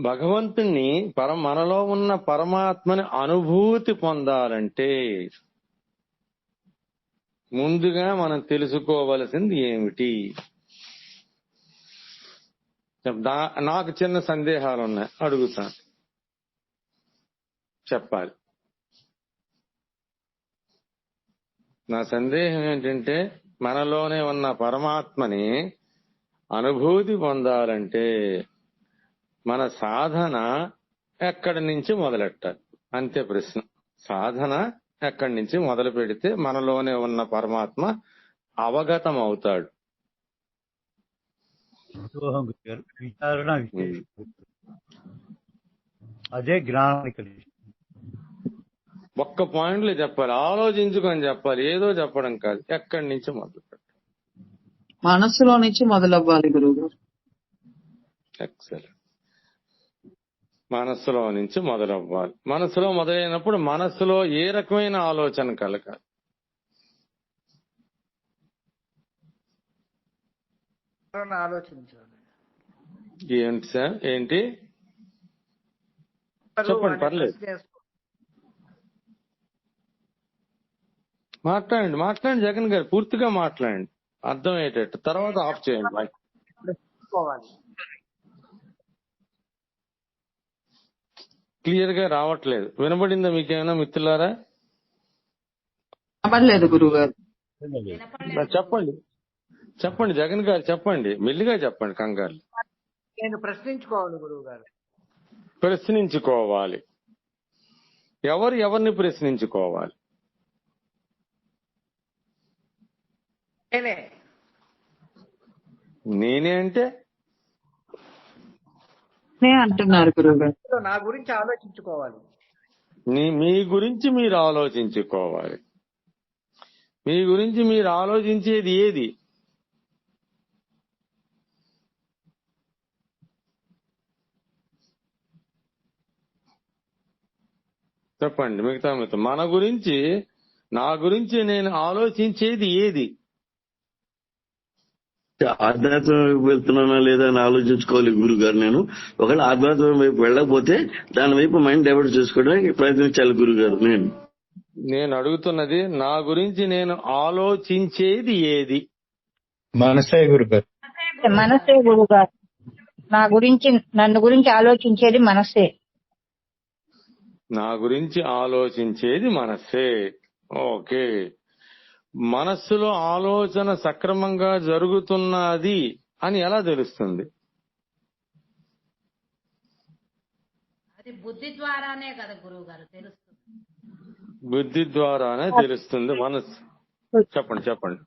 భగవంతుణ్ణి పర మనలో ఉన్న పరమాత్మని అనుభూతి పొందాలంటే ముందుగా మనం తెలుసుకోవలసింది ఏమిటి? నాకు చిన్న సందేహాలు ఉన్నాయి అడుగుతాను చెప్పాలి. నా సందేహం ఏంటంటే మనలోనే ఉన్న పరమాత్మని అనుభూతి పొందాలంటే మన సాధన ఎక్కడి నుంచి మొదలెట్టాలి? అంతే ప్రశ్న. సాధన ఎక్కడి నుంచి మొదలు పెడితే మనలోనే ఉన్న పరమాత్మ అవగతం అవుతాడు విచారణ అదే జ్ఞానానికి కలిసి. ఒక్క పాయింట్లో చెప్పాలి ఆలోచించుకొని చెప్పాలి ఏదో చెప్పడం కాదు. ఎక్కడి నుంచి మొదలు పెట్టాలి మనస్సులో నుంచి మొదలవ్వాలి గురువు గారు ఎక్సలెంట్ మనస్సులో నుంచి మొదలవ్వాలి. మనసులో మొదలైనప్పుడు మనస్సులో ఏ రకమైన ఆలోచన కలగాలి? ఆలోచించాలి. ఏంటి సార్? ఏంటి? చెప్పండి, పర్లేదు. మాట్లాడండి మాట్లాడండి జగన్ గారు పూర్తిగా మాట్లాడండి. అర్థమయ్యేటట్టు. తర్వాత ఆఫ్ చేయండి మైక్. ప్రశ్నించుకోవాలి క్లియర్గా రావట్లేదు. వినబడిందా మీకేమైనా మిత్రులారా? అవ్వలేదు గురువు గారు చెప్పండి. చెప్పండి జగన్ గారు చెప్పండి. మెల్లిగా చెప్పండి కంగారు నేను ప్రశ్నించుకోవాలి గురువు గారు ప్రశ్నించుకోవాలి. ఎవరు ఎవరిని ప్రశ్నించుకోవాలి? నేనే. నేనే అంటే? నే అంటున్నారు గురువు గారు నా గురించి ఆలోచించుకోవాలి. మీ గురించి మీరు ఆలోచించుకోవాలి. మీ గురించి మీరు ఆలోచించేది ఏది? చెప్పండి మిగతా మిగతా. మన గురించి నా గురించి నేను ఆలోచించేది ఏది? ఆధ్యాత్మం వైపు వెళ్తున్నానా లేదా అని ఆలోచించుకోవాలి గురువు గారు నేను. ఒకవేళ ఆధ్యాత్మం వైపు వెళ్ళకపోతే దాని వైపు మైండ్ డైవర్ట్ చేసుకోవడానికి ప్రయత్నించాలి గురువు గారు నేను. నేను అడుగుతున్నది నా గురించి నేను ఆలోచించేది ఏది? మనసే గురుగారు. మనసే గురుగారు. నా గురించి నన్ను గురించి ఆలోచించేది మనసే. నా గురించి ఆలోచించేది మనస్సే ఓకే. మనస్సులో ఆలోచన సక్రమంగా జరుగుతున్నది అని ఎలా తెలుస్తుంది? అది బుద్ధి ద్వారానే కదా గురువు గారు తెలుస్తుంది. బుద్ధి ద్వారానే తెలుస్తుంది మనస్సు. చెప్పండి చెప్పండి.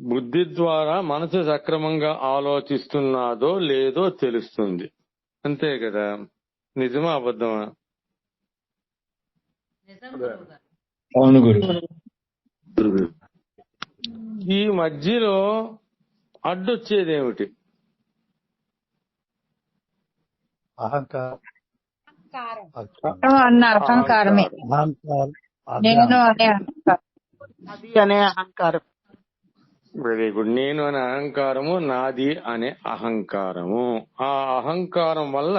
బుద్ధి ద్వారా మనసు సక్రమంగా ఆలోచిస్తున్నాదో లేదో తెలుస్తుంది. అంతే కదా? నిజమా అబద్ధమా? అవును గురు. ఈ మధ్యలో అడ్డొచ్చేది ఏమిటి అహంకారం. నేను అన్న అహంకారమే. అహంకారం. నేను అనే అహంకారం. అది అనే అహంకారం. Very good. నేను అనే అహంకారము నాది అనే అహంకారము. ఆ అహంకారం వల్ల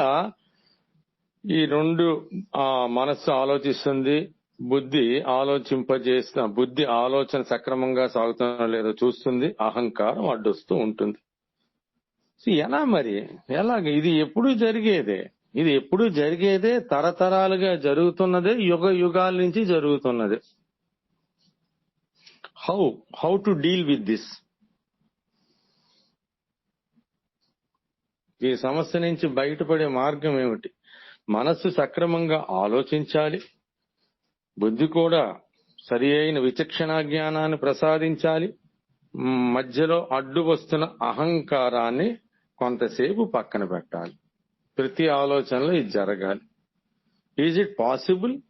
ఈ రెండు ఆ మనస్సు ఆలోచిస్తుంది బుద్ధి ఆలోచింపజేసిన బుద్ధి ఆలోచన సక్రమంగా సాగుతుందో లేదో చూస్తుంది అహంకారం అడ్డొస్తూ ఉంటుంది. సో ఎలా మరి? ఎలాగ? ఇది ఎప్పుడు జరిగేదే. ఇది ఎప్పుడు జరిగేదే తరతరాలుగా జరుగుతున్నదే యుగ యుగాల నుంచి జరుగుతున్నదే. How how to deal with this ఈ సమస్య నుంచి బయటపడే మార్గం ఏమిటి? మనస్సు సక్రమంగా ఆలోచించాలి. బుద్ధి కూడా సరి అయిన విచక్షణ జ్ఞానాన్ని ప్రసాదించాలి. మధ్యలో అడ్డు వస్తున్న అహంకారాన్ని కొంతసేపు పక్కన పెట్టాలి. ప్రతి ఆలోచనలో ఇది జరగాలి. ఈజ్ ఇట్ పాసిబుల్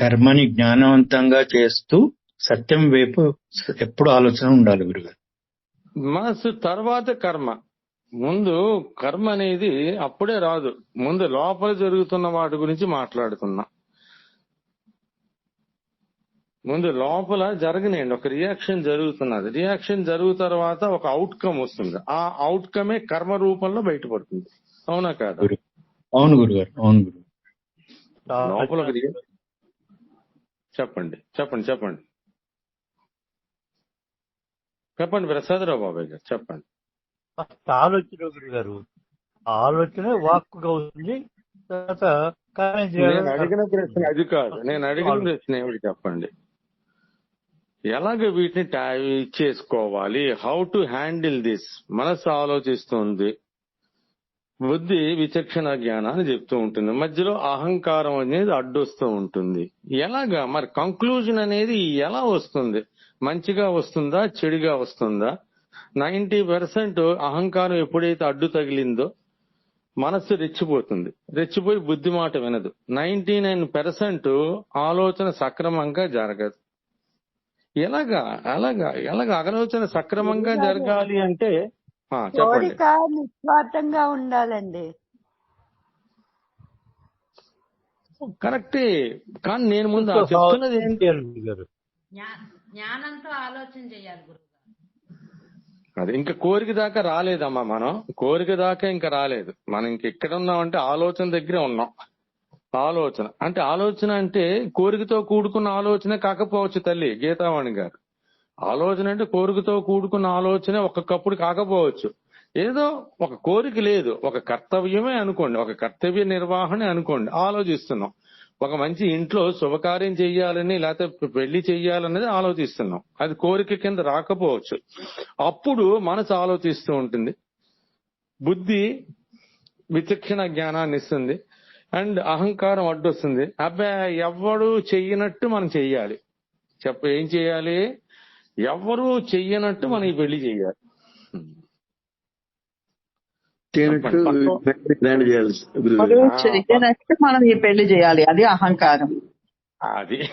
కర్మని జ్ఞానవంతంగా చేస్తూ సత్యం వైపు ఎప్పుడు ఆలోచన ఉండాలి గురుగారు? మనసు తర్వాత కర్మ. ముందు కర్మ అనేది అప్పుడే రాదు. ముందు లోపల జరుగుతున్న వాటి గురించి మాట్లాడుతున్నా. ముందు లోపల జరగనియండి. ఒక రియాక్షన్ జరుగుతున్నది. రియాక్షన్ జరుగుతున్న తర్వాత ఒక అవుట్కమ్ వస్తుంది. ఆ అవుట్కమే కర్మ రూపంలో బయటపడుతుంది. అవునా కాదా? గురు అవును గురుగారు. అవును గురు లోపల చెప్పండి. చెప్పండి. చెప్పండి. చెప్పండి ప్రసాదరావు బాబాయ్ గారు. చెప్పండి. ఫస్ట్ ఆలోచన గురువు గారు. ఆలోచన వాక్కుగా అవుతుంది తర్వాత కార్యం నేను అడిగిన ప్రశ్న అది కాదు. నేను అడిగిన ప్రశ్న ఏమిటి చెప్పండి? ఎలాగ వీటిని చేసుకోవాలి? హౌ టు హ్యాండిల్ దిస్ మనసు ఆలోచిస్తుంది. బుద్ధి విచక్షణ జ్ఞానాన్ని చెప్తూ ఉంటుంది. మధ్యలో అహంకారం అనేది అడ్డొస్తూ ఉంటుంది. ఎలాగా? మరి కంక్లూజన్ అనేది ఎలా వస్తుంది? మంచిగా వస్తుందా? చెడుగా వస్తుందా? నైన్టీ పర్సెంట్ అహంకారం ఎప్పుడైతే అడ్డు తగిలిందో మనస్సు రెచ్చిపోతుంది. రెచ్చిపోయి బుద్ధి మాట వినదు. నైన్టీ నైన్ పర్సెంట్ ఆలోచన సక్రమంగా జరగదు. ఎలాగా? ఎలాగా? ఎలాగా ఆలోచన సక్రమంగా జరగాలి అంటే ఆ, చెప్పండి. కోరిక నిస్వార్థంగా ఉండాలండి? కరెక్టే. కానీ నేను ముందు చెప్తున్నది ఏంటి? జ్ఞానంతో ఆలోచన చేయాలి అది ఇంకా కోరిక దాకా రాలేదమ్మా మనం. కోరిక దాకా ఇంకా రాలేదు. మనం ఇంక ఎక్కడ ఉన్నామంటే ఆలోచన దగ్గరే ఉన్నాం. ఆలోచన. అంటే ఆలోచన అంటే కోరికతో కూడుకున్న ఆలోచన కాకపోవచ్చు తల్లి గీతావాణి గారు. ఆలోచన అంటే కోరికతో కూడుకున్న ఆలోచన ఒక్కొక్కప్పుడు కాకపోవచ్చు. ఏదో ఒక కోరిక లేదు. ఒక కర్తవ్యమే అనుకోండి. ఒక కర్తవ్య నిర్వహణ అనుకోండి. ఆలోచిస్తున్నాం. ఒక మంచి ఇంట్లో శుభకార్యం చెయ్యాలని లేకపోతే పెళ్ళి చెయ్యాలనేది ఆలోచిస్తున్నాం. అది కోరిక కింద రాకపోవచ్చు. అప్పుడు మనసు ఆలోచిస్తూ ఉంటుంది. బుద్ధి విచక్షణ జ్ఞానాన్ని ఇస్తుంది. అండ్ అహంకారం అడ్డొస్తుంది. అబ్బాయి ఎవడు చెయ్యనట్టు మనం చెయ్యాలి. చెప్ప ఏం చేయాలి ఎవరు చెయ్యనట్టు మనం ఈ పెళ్ళి చెయ్యాలి. చేయాలి మనం ఈ పెళ్ళి చేయాలి అది అహంకారం. అది.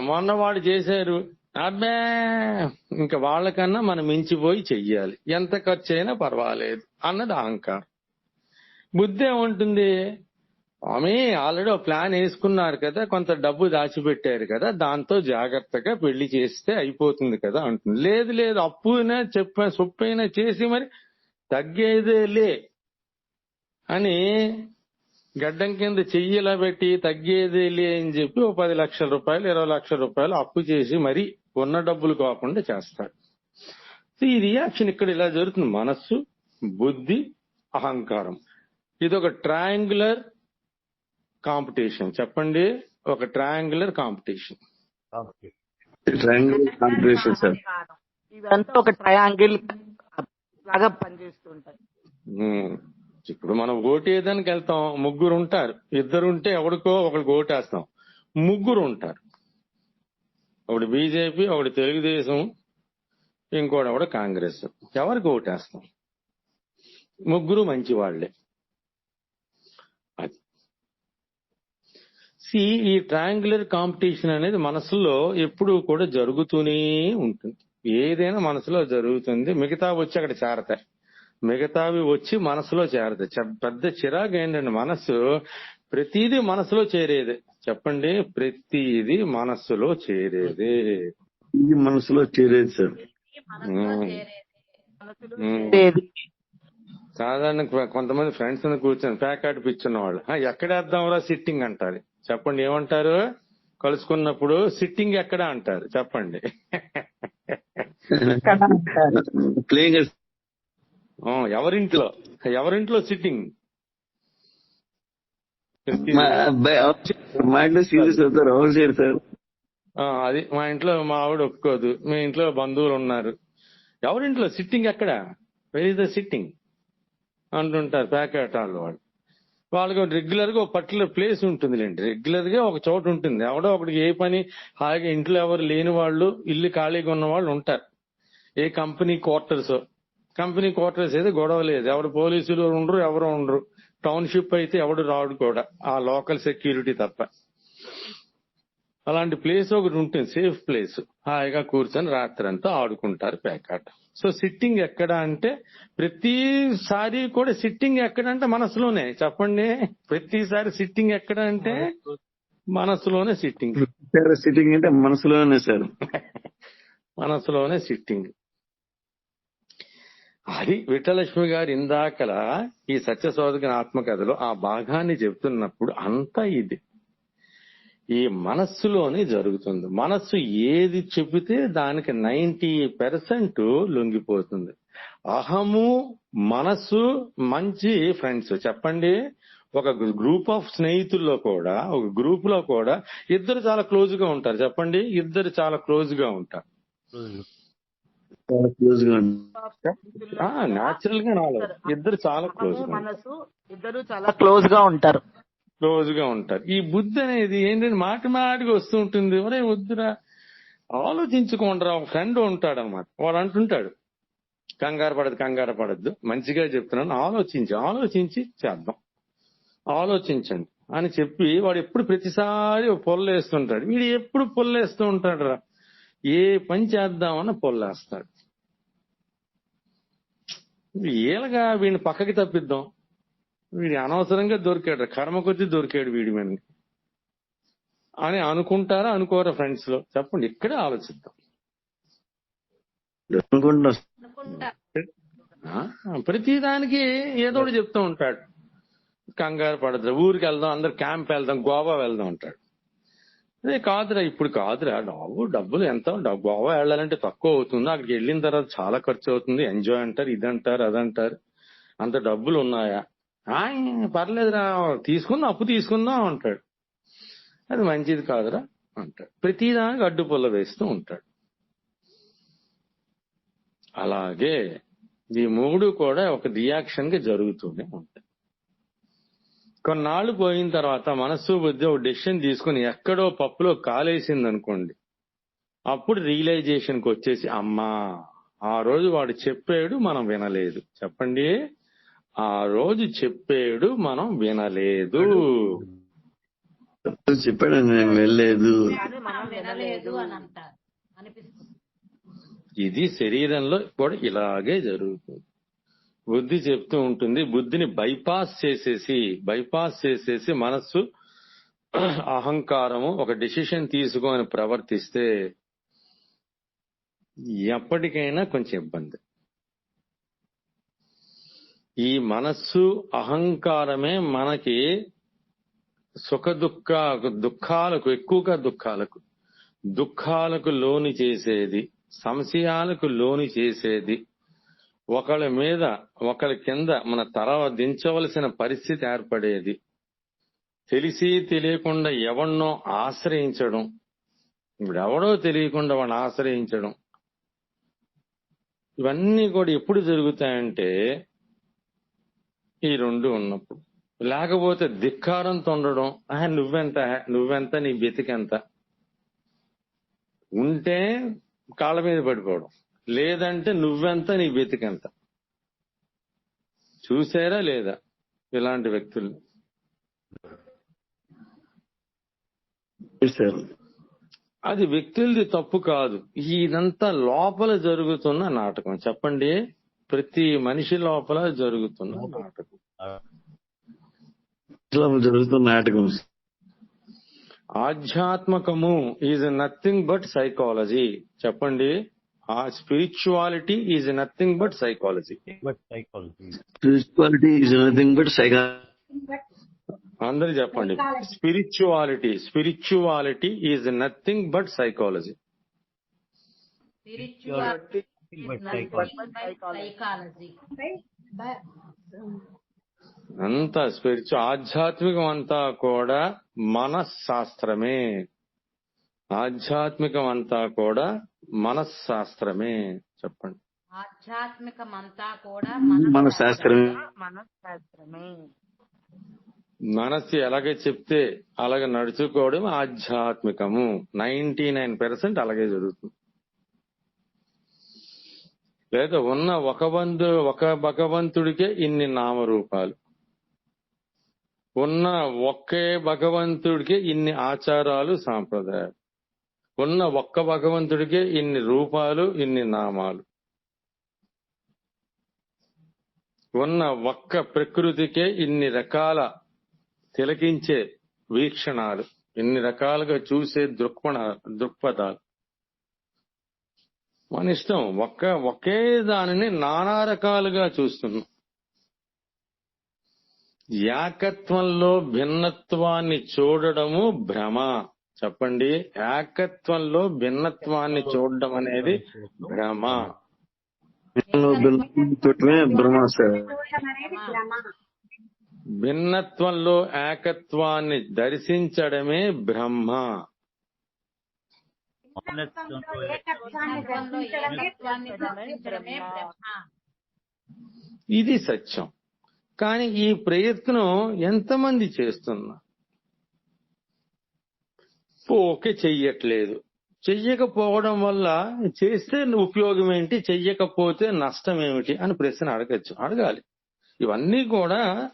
మొన్న వాడు చేశారు. అబ్బే ఇంకా వాళ్ళకన్నా మనం మించిపోయి చెయ్యాలి. ఎంత ఖర్చు అయినా పర్వాలేదు అన్నది అహంకారం. బుద్ధి ఏముంటుంది? స్వామి ఆల్రెడీ ఒక ప్లాన్ వేసుకున్నారు కదా కొంత డబ్బు దాచిపెట్టారు కదా దాంతో జాగ్రత్తగా పెళ్ళి చేస్తే అయిపోతుంది కదా అంటుంది. లేదు లేదు అప్పునే చెప్ప సొప్పైనా చేసి మరి తగ్గేదే లే అని గడ్డం కింద చెయ్యిలా పెట్టి తగ్గేదే లే అని చెప్పి ఓ పది లక్షల రూపాయలు ఇరవై లక్షల రూపాయలు అప్పు చేసి మరి ఉన్న డబ్బులు కాకుండా చేస్తాడు సో ఈ రియాక్షన్ ఇక్కడ ఇలా జరుగుతుంది. మనస్సు బుద్ధి అహంకారం. ఇది ఒక ట్రయాంగులర్ కాంపిటీషన్. చెప్పండి? ఒక triangular competition. Triangle competition sir. ఇవంతా ఒక ట్రయాంగిల్ లాగా పనిచేస్తుంటాయి. ఇప్పుడు మనం ఓటు వేయడానికి వెళ్తాం. ముగ్గురు ఉంటారు. ఇద్దరు ఉంటే ఎవరికో ఒకరికి ఓటేస్తాం. ముగ్గురు ఉంటారు. ఒకటి బీజేపీ ఒకటి తెలుగుదేశం ఇంకోటి ఒకటి కాంగ్రెస్. ఎవరికి ఓటేస్తాం? ముగ్గురు మంచి వాళ్ళే సి ఈ ట్రయాంగులర్ కాంపిటీషన్ అనేది మనసులో ఎప్పుడూ కూడా జరుగుతూనే ఉంటుంది. ఏదైనా మనసులో జరుగుతుంది మిగతా వచ్చి అక్కడ చేరతాయి. మిగతావి వచ్చి మనసులో చేరతాయి. పెద్ద చిరాకు ఏంటంటే మనస్సు ప్రతిదీ మనసులో చేరేదే. చెప్పండి? ప్రతిదీ మనస్సులో చేరేదే. ఇది మనసులో చేరేది సార్? సాధారణ కొంతమంది ఫ్రెండ్స్ కూర్చొని ప్యాకెట్ పిచ్చున్న వాళ్ళు "ఆ, ఎక్కడ వేద్దాంరా సిట్టింగ్ అంటారు. చెప్పండి ఏమంటారు? కలుసుకున్నప్పుడు సిట్టింగ్ ఎక్కడ అంటారు? చెప్పండి. ప్లేయింగ్ ఎవరింట్లో? ఎవరింట్లో సిట్టింగ్? మా ఇంట్లో సీరియస్ అవుతారు అవును సార్ సార్? ఆ, అది మా ఇంట్లో మా ఆవిడ ఒప్పుకోదు. మీ ఇంట్లో బంధువులు ఉన్నారు. ఎవరింట్లో? సిట్టింగ్ ఎక్కడ? వెరీ ద సిట్టింగ్ అంటుంటారు ప్యాకెట్ వాళ్ళు వాళ్ళు. వాళ్ళకి రెగ్యులర్గా ఒక పర్టికులర్ ప్లేస్ ఉంటుందిలేండి. రెగ్యులర్గా ఒక చోట ఉంటుంది. ఎవడో ఒకటికి ఏ పని హాయిగా ఇంట్లో ఎవరు లేని వాళ్ళు ఇల్లు ఖాళీగా ఉన్న వాళ్ళు ఉంటారు. ఏ కంపెనీ క్వార్టర్స్ కంపెనీ క్వార్టర్స్ అయితే గొడవ లేదు. ఎవరు పోలీసులు ఉండరు ఎవరు ఉండరు. టౌన్షిప్ అయితే ఎవడు రాడు కూడా. ఆ లోకల్ సెక్యూరిటీ తప్ప. అలాంటి ప్లేస్ ఒకటి ఉంటుంది. సేఫ్ ప్లేస్ హాయిగా కూర్చొని రాత్రి అంతా ఆడుకుంటారు ప్యాకాట్ సో సిట్టింగ్ ఎక్కడ అంటే ప్రతిసారి కూడా సిట్టింగ్ ఎక్కడ అంటే మనసులోనే. చెప్పండి ప్రతిసారి సిట్టింగ్ ఎక్కడ అంటే మనసులోనే. సిట్టింగ్ సిట్టింగ్ అంటే మనసులోనే సార్. మనసులోనే సిట్టింగ్ అది విఠలక్ష్మి గారు ఇందాకల ఈ సత్యశోధకన ఆత్మకథలో ఆ భాగాన్ని చెప్తున్నప్పుడు అంతా ఇది. ఈ మనస్సులోనే జరుగుతుంది. మనస్సు ఏది చెబితే దానికి నైన్టీ పర్సెంట్ లొంగిపోతుంది. అహము మనస్సు మంచి ఫ్రెండ్స్. చెప్పండి. ఒక గ్రూప్ ఆఫ్ స్నేహితుల్లో కూడా ఒక గ్రూప్లో కూడా ఇద్దరు చాలా క్లోజ్గా ఉంటారు. చెప్పండి. ఇద్దరు చాలా క్లోజ్గా ఉంటారు. క్లోజ్గా ఉంది. న్యాచురల్గా నాలుగు ఇద్దరు చాలా క్లోజ్ మనసు ఇద్దరు చాలా క్లోజ్గా ఉంటారు. క్లోజ్గా ఉంటారు. ఈ బుద్ధి అనేది ఏంటంటే మాటి మాటికి వస్తూ ఉంటుంది. ఒరే వద్దురా ఆలోచించుకోండిరా ఒక ఫ్రెండ్ ఉంటాడు అనమాట వాడు అంటుంటాడు కంగారు పడదు కంగారు పడద్దు మంచిగా చెప్తున్నాను ఆలోచించి ఆలోచించి చేద్దాం ఆలోచించండి అని చెప్పి వాడు ఎప్పుడు ప్రతిసారి పొల్లేస్తుంటాడు వీడు ఎప్పుడు పొల్లేస్తూ ఉంటాడు రా ఏ పని చేద్దామని పొల్లేస్తాడు ఏలగా వీడిని పక్కకి తప్పిద్దాం. వీడి అనవసరంగా దొరికాడు కర్మ కొద్దీ దొరికాడు వీడి మీద అని అనుకుంటారా అనుకోరా ఫ్రెండ్స్లో? చెప్పండి ఇక్కడే ఆలోచిద్దాం. ఆ, ప్రతిదానికి ఏదో ఒకటి చెప్తూ ఉంటాడు. కంగారు పడదు ఊరికి వెళ్దాం అందరు క్యాంప్ వెళ్దాం గోవా వెళ్దాం అంటాడు. అదే కాదురా ఇప్పుడు కాదురా డబ్బు డబ్బులు ఎంత? గోవా వెళ్ళాలంటే తక్కువ అవుతుంది. అక్కడికి వెళ్ళిన తర్వాత చాలా ఖర్చు అవుతుంది. ఎంజాయ్ అంటారు ఇదంటారు అదంటారు. అంత డబ్బులు ఉన్నాయా? పర్లేదురా తీసుకుందాం అప్పు తీసుకుందాం అంటాడు. అది మంచిది కాదురా అంటాడు. ప్రతిదానికి అడ్డు పుల్ల వేస్తూ ఉంటాడు. అలాగే ఈ మూడు కూడా ఒక రియాక్షన్గా జరుగుతూనే ఉంటాయి. కొన్నాళ్ళు పోయిన తర్వాత మనస్సు బుద్ధి ఒక డెసిషన్ తీసుకుని ఎక్కడో పప్పులో కాలేసింది అనుకోండి అప్పుడు రియలైజేషన్కి వచ్చేసి అమ్మా ఆ రోజు వాడు చెప్పాడు మనం వినలేదు. చెప్పండి. ఆ రోజు చెప్పాడు మనం వినలేదు. చెప్పాడు నేను వెళ్ళలేదు ఇది శరీరంలో కూడా ఇలాగే జరుగుతుంది. బుద్ధి చెప్తూ ఉంటుంది. బుద్ధిని బైపాస్ చేసేసి బైపాస్ చేసేసి మనస్సు అహంకారము ఒక డెసిషన్ తీసుకొని ప్రవర్తిస్తే ఎప్పటికైనా కొంచెం ఇబ్బంది. ఈ మనస్సు అహంకారమే మనకి సుఖ దుఃఖ దుఃఖాలకు ఎక్కువగా దుఃఖాలకు దుఃఖాలకు లోని చేసేది సంశయాలకు లోని చేసేది. ఒకళ్ళ మీద ఒకళ్ళ కింద మన తరవ దించవలసిన పరిస్థితి ఏర్పడేది. తెలిసి తెలియకుండా ఎవరినో ఆశ్రయించడం. ఇప్పుడు ఎవడో తెలియకుండా వాడిని ఆశ్రయించడం. ఇవన్నీ కూడా ఎప్పుడు జరుగుతాయంటే ఈ రెండు ఉన్నప్పుడు. లేకపోతే ధిక్కారంతో ఉండడం "ఆహా, నువ్వెంత? నువ్వెంత? నీ బతికెంత? ఉంటే కాళ్ళ మీద పడిపోవడం. లేదంటే నువ్వెంత? నీ బతికెంత? చూసారా లేదా ఇలాంటి వ్యక్తులు సార్ అది వ్యక్తులది తప్పు కాదు. ఇదంతా లోపల జరుగుతున్న నాటకం. చెప్పండి? ప్రతి మనిషి లోపల జరుగుతున్న నాటకం. జరుగుతున్న నాటకం. ఆధ్యాత్మకము ఈజ్ నథింగ్ బట్ సైకాలజీ. చెప్పండి? ఆ spirituality is nothing but psychology. But psychology. Spirituality is nothing but అందరు చెప్పండి. Spirituality spirituality is nothing but psychology. Spirituality but psychology అంతా స్పిరిచు ఆధ్యాత్మికం అంతా కూడా మనశాస్త్రమే ఆధ్యాత్మికం అంతా కూడా మనశాస్త్రమే చెప్పండి. ఆధ్యాత్మికమంతా కూడా మన శాస్త్రమే మన శాస్త్రమే మనస్సు ఎలాగే చెప్తే అలాగే నడుచుకోవడం ఆధ్యాత్మికము. నైన్టీ నైన్ పర్సెంట్ అలాగే జరుగుతుంది. లేదా ఉన్న ఒక బంధు ఒక భగవంతుడికే ఇన్ని నామరూపాలు. ఉన్న ఒకే భగవంతుడికే ఇన్ని ఆచారాలు సాంప్రదాయాలు. ఉన్న ఒక్క భగవంతుడికే ఇన్ని రూపాలు ఇన్ని నామాలు. ఉన్న ఒక్క ప్రకృతికే ఇన్ని రకాల తిలకించే వీక్షణాలు ఇన్ని రకాలుగా చూసే దృక్పణ దృక్పథాలు. మన ఇష్టం. ఒక్క ఒకే దానిని నానా రకాలుగా చూస్తున్నాం. ఏకత్వంలో భిన్నత్వాన్ని చూడడము భ్రమ. చెప్పండి. ఏకత్వంలో భిన్నత్వాన్ని చూడడం అనేది భ్రమ. భిన్నత్వంలో ఏకత్వాన్ని దర్శించడమే బ్రహ్మ మానత్వంలో ఏకత్వంలో ఏకత్వాన్ని దర్శించడమే బ్రహ్మ ఇది సత్యం. కానీ ఈ ప్రయత్నం ఎంతమంది చేస్తున్నా? ఓకే చెయ్యట్లేదు. చెయ్యకపోవడం వల్ల చేస్తే ఉపయోగం ఏంటి చెయ్యకపోతే నష్టం ఏమిటి అని ప్రశ్న అడగచ్చు. అడగాలి. ఇవన్నీ కూడా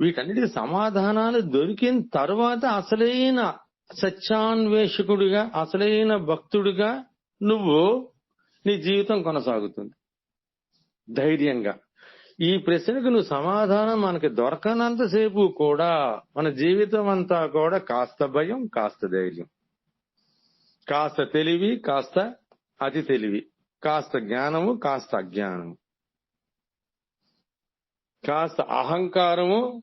వీటన్నిటికి సమాధానాలు దొరికిన తర్వాత అసలైన సత్యాన్వేషకుడిగా అసలైన భక్తుడిగా నువ్వు నీ జీవితం కొనసాగుతుంది. ధైర్యంగా. ఈ ప్రశ్నకు నువ్వు సమాధానం మనకి దొరకనంతసేపు కూడా మన జీవితం అంతా కూడా కాస్త భయం కాస్త ధైర్యం. కాస్త తెలివి కాస్త అతి తెలివి. కాస్త జ్ఞానము కాస్త అజ్ఞానము. కాస్త అహంకారము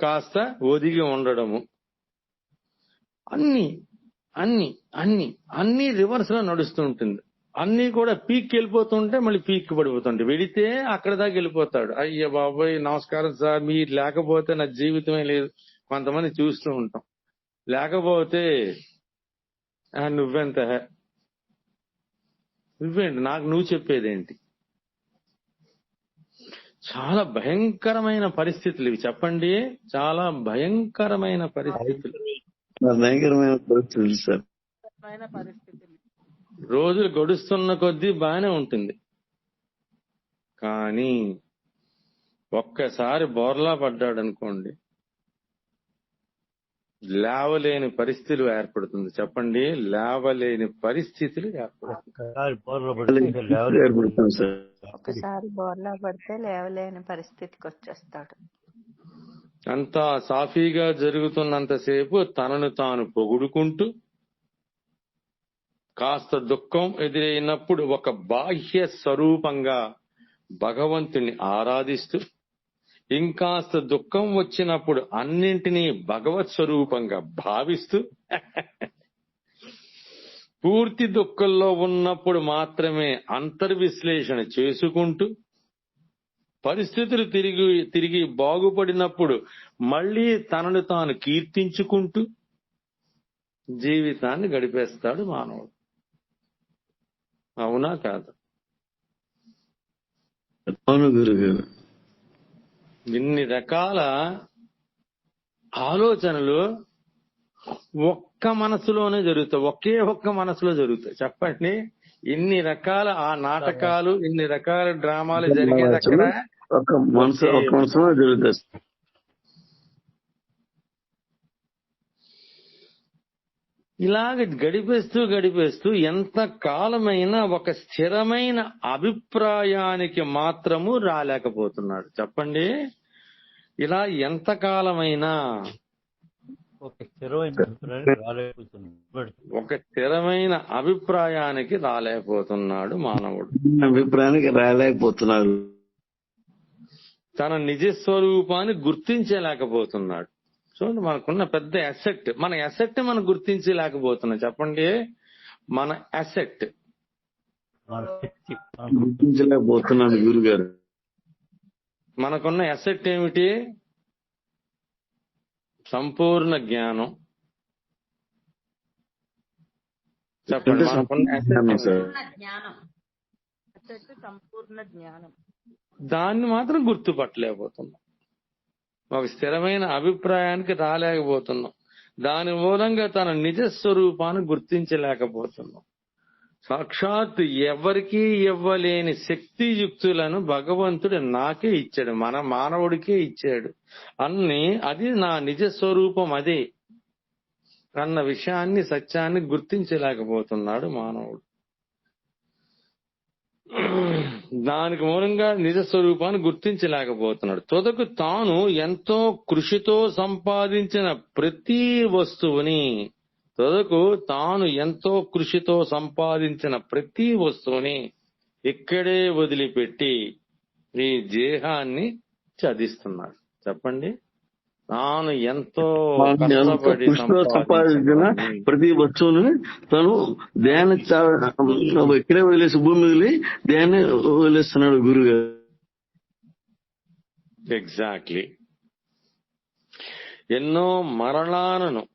కాస్త ఒదిగి ఉండడము. అన్ని అన్ని అన్ని అన్ని రివర్స్లో నడుస్తూ ఉంటుంది. అన్ని కూడా పీక్ వెళ్ళిపోతుంటే మళ్ళీ పీక్ పడిపోతుంటే. వెడితే అక్కడ దాకా వెళ్ళిపోతాడు. అయ్య బాబోయ్ నమస్కారం సార్ మీరు లేకపోతే నా జీవితమే లేదు. కొంతమంది చూస్తూ ఉంటాం. లేకపోతే "ఆ, నువ్వెంత నువ్వేంటి? నాకు నువ్వు చెప్పేదేంటి? చాలా భయంకరమైన పరిస్థితులు ఇవి. చెప్పండి. చాలా భయంకరమైన పరిస్థితులు. భయంకరమైన పరిస్థితులు సార్. రోజులు గడుస్తున్న కొద్దీ బాగానే ఉంటుంది. కానీ ఒక్కసారి బోర్లా పడ్డాడు అనుకోండి లేవలేని పరిస్థితులు ఏర్పడుతుంది. చెప్పండి లేవలేని పరిస్థితులు ఏర్పడుతుంది. ఒక్కసారి బోర్లా పడితే లేవలేని పరిస్థితికి వచ్చేస్తాడు. అంతా సాఫీగా జరుగుతున్నంతసేపు తనను తాను పొగుడుకుంటూ కాస్త దుఃఖం ఎదురైనప్పుడు ఒక బాహ్య స్వరూపంగా భగవంతుని ఆరాధిస్తూ ఇంకాస్త దుఃఖం వచ్చినప్పుడు అన్నింటినీ భగవత్ స్వరూపంగా భావిస్తూ పూర్తి దుఃఖంలో ఉన్నప్పుడు మాత్రమే అంతర్విశ్లేషణ చేసుకుంటూ పరిస్థితులు తిరిగి తిరిగి బాగుపడినప్పుడు మళ్ళీ తనను తాను కీర్తించుకుంటూ జీవితాన్ని గడిపేస్తాడు మానవుడు. అవునా కాదు? అవును గురుగారు. ఇన్ని రకాల ఆలోచనలు ఒక్క మనసులోనే జరుగుతాయి. ఒకే ఒక్క మనసులో జరుగుతాయి. చెప్పండి. ఇన్ని రకాల ఆ నాటకాలు ఇన్ని రకాల డ్రామాలు జరిగేది అక్కడ ఒక మనసు ఒక మనసులో జరుగుతుంది. ఇలాగ గడిపేస్తూ గడిపేస్తూ ఎంత కాలమైనా ఒక స్థిరమైన అభిప్రాయానికి మాత్రము రాలేకపోతున్నాడు. చెప్పండి. ఇలా ఎంత కాలమైనా ఒక స్థిరమైన అభిప్రాయానికి రాలేకపోతున్నాడు. ఒక స్థిరమైన అభిప్రాయానికి రాలేకపోతున్నాడు మానవుడు. అభిప్రాయానికి రాలేకపోతున్నారు తన నిజ స్వరూపాన్ని గుర్తించలేకపోతున్నాడు. చూడండి మనకున్న పెద్ద అసెట్ మన అసెట్ మనం గుర్తించలేకపోతున్నాం. చెప్పండి మన అసెట్ గుర్తించలేకపోతున్నాను గురుగారు. మనకున్న అసెట్ ఏమిటి? సంపూర్ణ జ్ఞానం. చెప్పండి సంపూర్ణ జ్ఞానం దాన్ని మాత్రం గుర్తుపట్టలేకపోతున్నాం. ఒక స్థిరమైన అభిప్రాయానికి రాలేకపోతున్నాం. దాని మూలంగా తన నిజ స్వరూపాన్ని గుర్తించలేకపోతున్నాం. సాక్షాత్ ఎవరికీ ఇవ్వలేని శక్తియుక్తులను భగవంతుడు నాకే ఇచ్చాడు మన మానవుడికే ఇచ్చాడు. అన్ని అది నా నిజ స్వరూపం అదే అన్న విషయాన్ని సత్యాన్ని గుర్తించలేకపోతున్నాడు మానవుడు. దానికి మూలంగా నిజ స్వరూపాన్ని గుర్తించలేకపోతున్నాడు. తుదకు తాను ఎంతో కృషితో సంపాదించిన ప్రతి వస్తువుని తుదకు తాను ఎంతో కృషితో సంపాదించిన ప్రతి వస్తువుని ఇక్కడే వదిలిపెట్టి ఈ దేహాన్ని చదిస్తున్నాడు. చెప్పండి. తాను ఎంతో కృషితో సంపాదించిన ప్రతి వస్తువుని తను దేన్ని చా- ఇక్కడే వదిలేసి భూమి వదిలి దేన్ని వదిలేస్తున్నాడు గురుగారు. ఎగ్జాక్ట్లీ ఎన్నో మరణాలను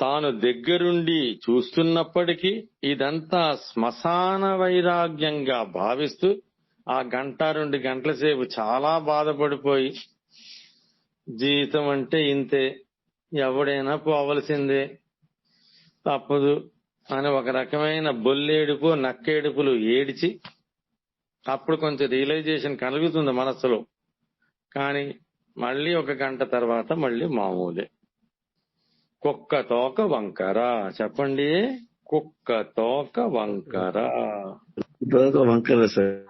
తాను దగ్గరుండి చూస్తున్నప్పటికీ ఇదంతా శ్మశాన వైరాగ్యంగా భావిస్తూ ఆ గంట రెండు గంటల సేపు చాలా బాధపడిపోయి జీవితం అంటే ఇంతే ఎవడైనా పోవలసిందే తప్పదు అని ఒక రకమైన బొల్లేడుపు నక్కేడుపులు ఏడిచి అప్పుడు కొంచెం రియలైజేషన్ కలుగుతుంది మనస్సులో. కానీ మళ్ళీ ఒక గంట తర్వాత మళ్ళీ మామూలే. కుక్క తోక వంకర చెప్పండి? కుక్క తోక వంకర తర్వాత వంకర సార్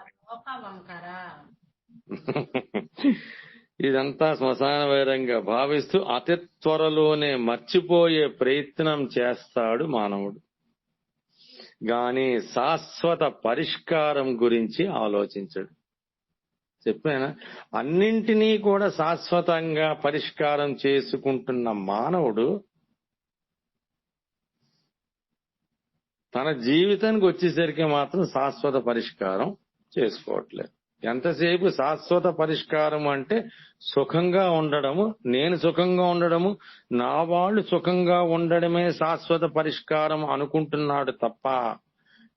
ఇదంతా శ్మశాన వైరంగా భావిస్తూ అతి త్వరలోనే మర్చిపోయే ప్రయత్నం చేస్తాడు మానవుడు. గాని శాశ్వత పరిష్కారం గురించి ఆలోచించడు. చెప్పానా? అన్నింటినీ కూడా శాశ్వతంగా పరిష్కారం చేసుకుంటున్న మానవుడు తన జీవితానికి వచ్చేసరికి మాత్రం శాశ్వత పరిష్కారం చేసుకోవట్లేదు. ఎంతసేపు శాశ్వత పరిష్కారం అంటే సుఖంగా ఉండడము నేను సుఖంగా ఉండడము నా వాళ్ళు సుఖంగా ఉండడమే శాశ్వత పరిష్కారం అనుకుంటున్నాడు తప్ప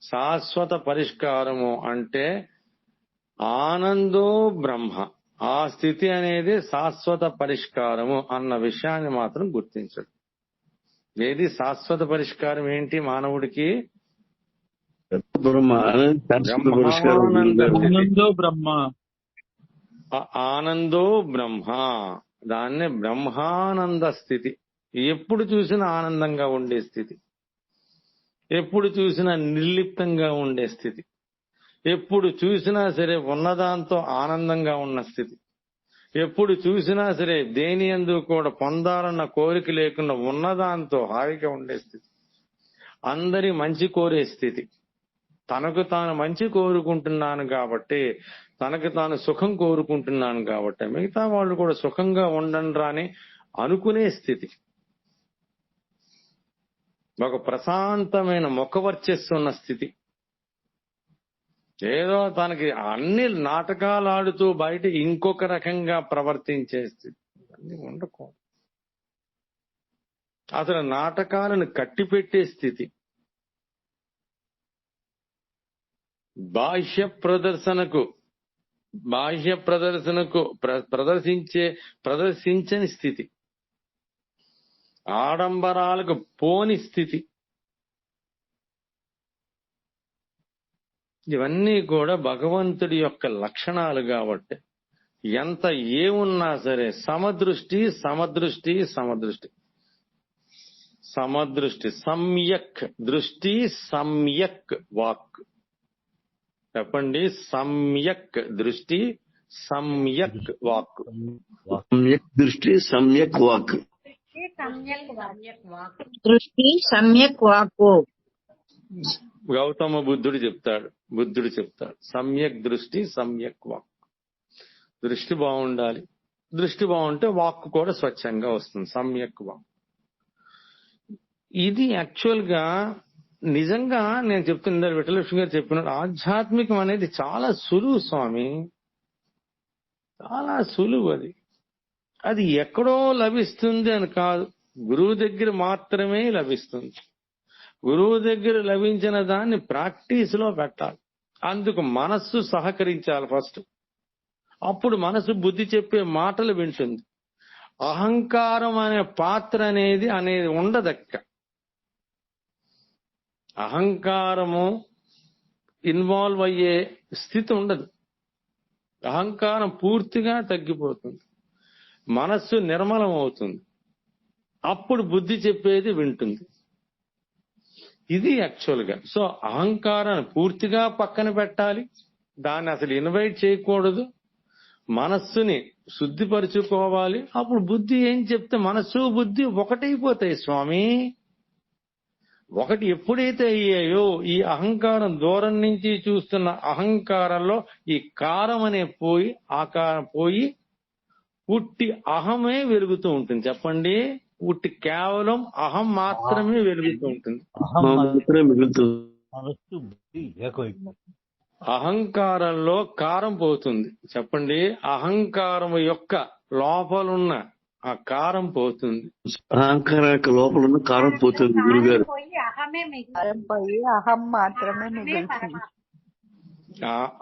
శాశ్వత పరిష్కారము అంటే ఆనందో బ్రహ్మ. ఆ స్థితి అనేది శాశ్వత పరిష్కారము అన్న విషయాన్ని మాత్రం గుర్తించడు. ఏది శాశ్వత పరిష్కారం ఏంటి మానవుడికి? బ్రహ్మ. ఆనందో బ్రహ్మ. ఆనందో బ్రహ్మ. దాన్నే బ్రహ్మానంద స్థితి. ఎప్పుడు చూసినా ఆనందంగా ఉండే స్థితి. ఎప్పుడు చూసినా నిర్లిప్తంగా ఉండే స్థితి. ఎప్పుడు చూసినా సరే ఉన్నదాంతో ఆనందంగా ఉన్న స్థితి. ఎప్పుడు చూసినా సరే దేని ఎందు కూడా పొందాలన్న కోరిక లేకుండా ఉన్నదాంతో హాయిగా ఉండే స్థితి. అందరి మంచి కోరే స్థితి. తనకు తాను మంచి కోరుకుంటున్నాను కాబట్టి తనకు తాను సుఖం కోరుకుంటున్నాను కాబట్టి మిగతా వాళ్ళు కూడా సుఖంగా ఉండండి అని అనుకునే స్థితి. ఒక ప్రశాంతమైన ముఖవర్చస్సు ఉన్న స్థితి. ఏదో తనకి అన్ని నాటకాలు ఆడుతూ బయట ఇంకొక రకంగా ప్రవర్తించే స్థితి. అన్ని ఉండకూడదు. అతను నాటకాలను కట్టిపెట్టే స్థితి. బాహ్య ప్రదర్శనకు బాహ్య ప్రదర్శనకు ప్ర- ప్రదర్శించే ప్రదర్శించని స్థితి. ఆడంబరాలకు పోని స్థితి. ఇవన్నీ కూడా భగవంతుడి యొక్క లక్షణాలు కాబట్టి ఎంత ఏమున్నా సరే సమదృష్టి సమదృష్టి సమదృష్టి. సమదృష్టి సమ్యక్. దృష్టి సమ్యక్. వాక్. చెప్పండి? సమ్యక్ దృష్టి సమ్యక్ వాక్. సమ్యక్ దృష్టి సమ్యక్ వాక్. సమ్యక్ వాక్ దృష్టి సమ్యక్ వాక్కు గౌతమ బుద్ధుడు చెప్తాడు. బుద్ధుడు చెప్తాడు. సమ్యక్ దృష్టి సమ్యక్ వాక్. దృష్టి బాగుండాలి. దృష్టి బాగుంటే వాక్ కూడా స్వచ్ఛంగా వస్తుంది. సమ్యక్ వాక్. ఇది యాక్చువల్గా నిజంగా నేను చెప్తున్నా విఠలక్ష్మి గారు చెప్పినట్టు ఆధ్యాత్మికం అనేది చాలా సులువు స్వామి. చాలా సులువు అది. అది ఎక్కడో లభిస్తుంది అని కాదు. గురువు దగ్గర మాత్రమే లభిస్తుంది. గురువు దగ్గర లభించిన దాన్ని ప్రాక్టీస్లో పెట్టాలి. అందుకు మనస్సు సహకరించాలి ఫస్ట్. అప్పుడు మనసు బుద్ధి చెప్పే మాటలు వింటుంది. అహంకారం అనే పాత్ర అనేది అనేది ఉండదక్క. అహంకారము ఇన్వాల్వ్ అయ్యే స్థితి ఉండదు. అహంకారం పూర్తిగా తగ్గిపోతుంది. మనస్సు నిర్మలం అవుతుంది అప్పుడు బుద్ధి చెప్పేది వింటుంది. ఇది యాక్చువల్గా సో అహంకారాన్ని పూర్తిగా పక్కన పెట్టాలి. దాన్ని అసలు ఇన్వైట్ చేయకూడదు. మనస్సుని శుద్ధిపరుచుకోవాలి. అప్పుడు బుద్ధి ఏం చెప్తే మనస్సు బుద్ధి ఒకటైపోతాయి స్వామి. ఒకటి ఎప్పుడైతే అయ్యాయో ఈ అహంకారం దూరం నుంచి చూస్తున్న అహంకారంలో ఈ కారం అనే పోయి ఆకారం పోయి పుట్టి అహమే వెలుగుతూ ఉంటుంది. చెప్పండి. పుట్టి కేవలం అహం మాత్రమే వెలుగుతూ ఉంటుంది. అహంకారంలో కారం పోతుంది. చెప్పండి? అహంకారం యొక్క లోపలున్న ఆ కారం పోతుంది. అహంకారం యొక్క లోపల ఉన్న కారం పోతుంది గురుగారు. పోయి అహమే మిగిలి కారం పోయి అహం మాత్రమే మిగులుతుంది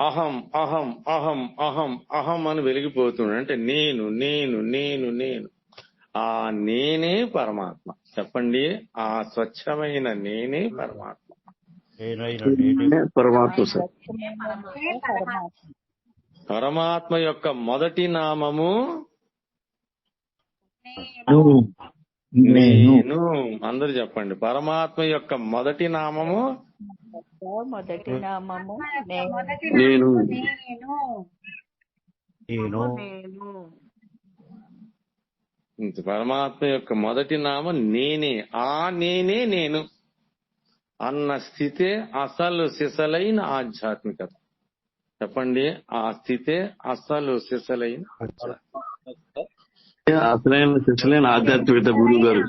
అహం అహం అహం అహం అహం అని వెలిగిపోతుంది. అంటే నేను నేను నేను నేను. ఆ నేనే పరమాత్మ. చెప్పండి? ఆ స్వచ్ఛమైన నేనే పరమాత్మ. పరమాత్మ సార్. పరమాత్మ. యొక్క మొదటి నామము? నేను. అందరు చెప్పండి. పరమాత్మ యొక్క మొదటి నామము? మొదటి నామము నేను. పరమాత్మ యొక్క మొదటి నామం నేనే. ఆ నేనే నేను అన్న స్థితే అసలు సిసలైన ఆధ్యాత్మికత. చెప్పండి ఆ స్థితే అసలు సిసలైన ఆధ్యాత్మికత అసలైన శిక్షలైన ఆధ్యాత్మికత గురువు గారు